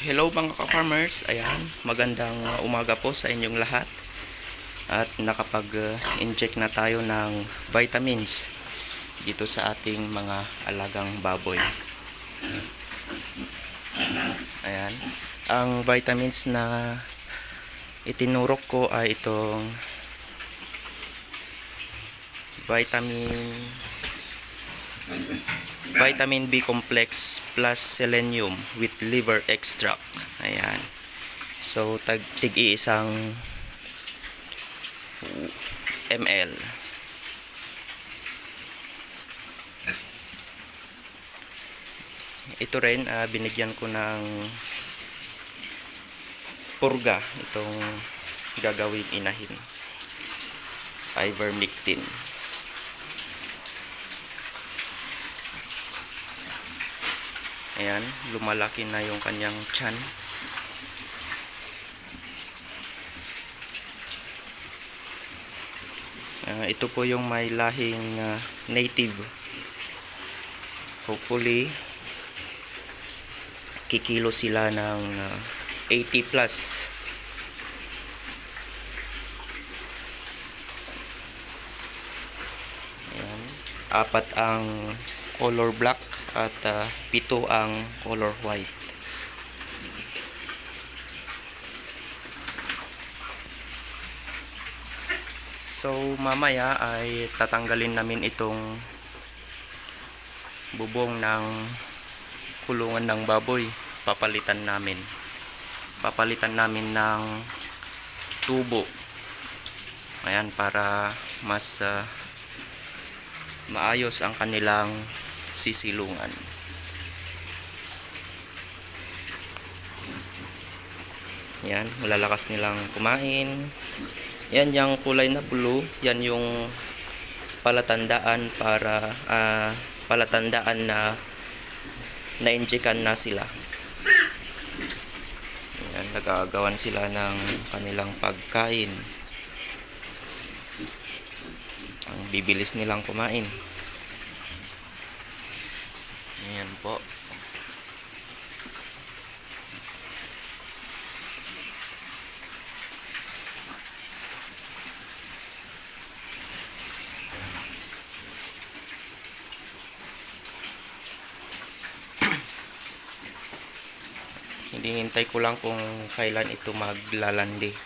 Hello mga ka-farmers, ayan, magandang umaga po sa inyong lahat. At nakapag-inject na tayo ng vitamins dito sa ating mga alagang baboy. Ayan, ang vitamins na itinurok ko ay itong vitamin vitamin B complex plus selenium with liver extract. Ayan. So, tag tig isang ml. Ito rin, ah, binigyan ko ng purga itong gagawing inahin. Ivermectin. Ayan, lumalaki na yung kanyang chan. Ah, ito po yung may lahing ah, native. Hopefully, kikilo sila ng ah, 80 plus. Ayan. Apat ang color black at ah, pito ang color white. So mamaya ay tatanggalin namin itong bubong ng kulungan ng baboy. Papalitan namin. Papalitan namin ng tubo. Ayan para mas ah, maayos ang kanilang sisilungan. Yan, malalakas nilang kumain. Yan yung kulay na blue, yan yung palatandaan para ah, palatandaan na na-injekan na sila. Yan, nagagawan sila ng kanilang pagkain. Ang bibilis nilang kumain. Ayan po. Hinihintay ko lang kung kailan ito maglalandi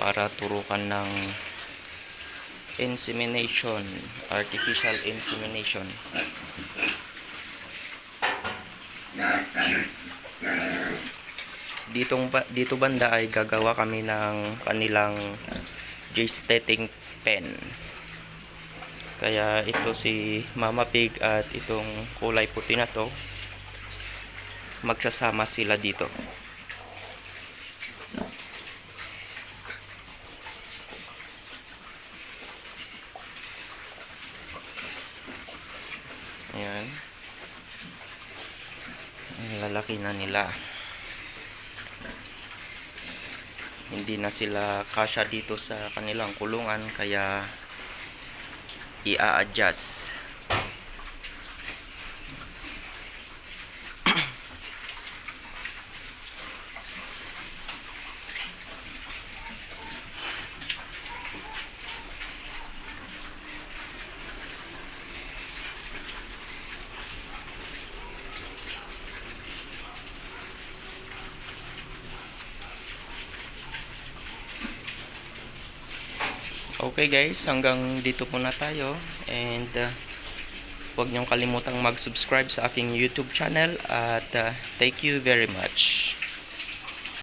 para turukan ng insemination, artificial insemination. Ditong ba- dito banda ay gagawa kami ng kanilang gestating pen. Kaya ito si Mama Pig at itong kulay puti na to magsasama sila dito. Ayan. Lalaki na nila. Hindi na sila kasya dito sa kanilang kulungan kaya i-adjust. Okay guys, hanggang dito muna tayo and uh, huwag niyong kalimutang mag-subscribe sa aking YouTube channel at uh, thank you very much.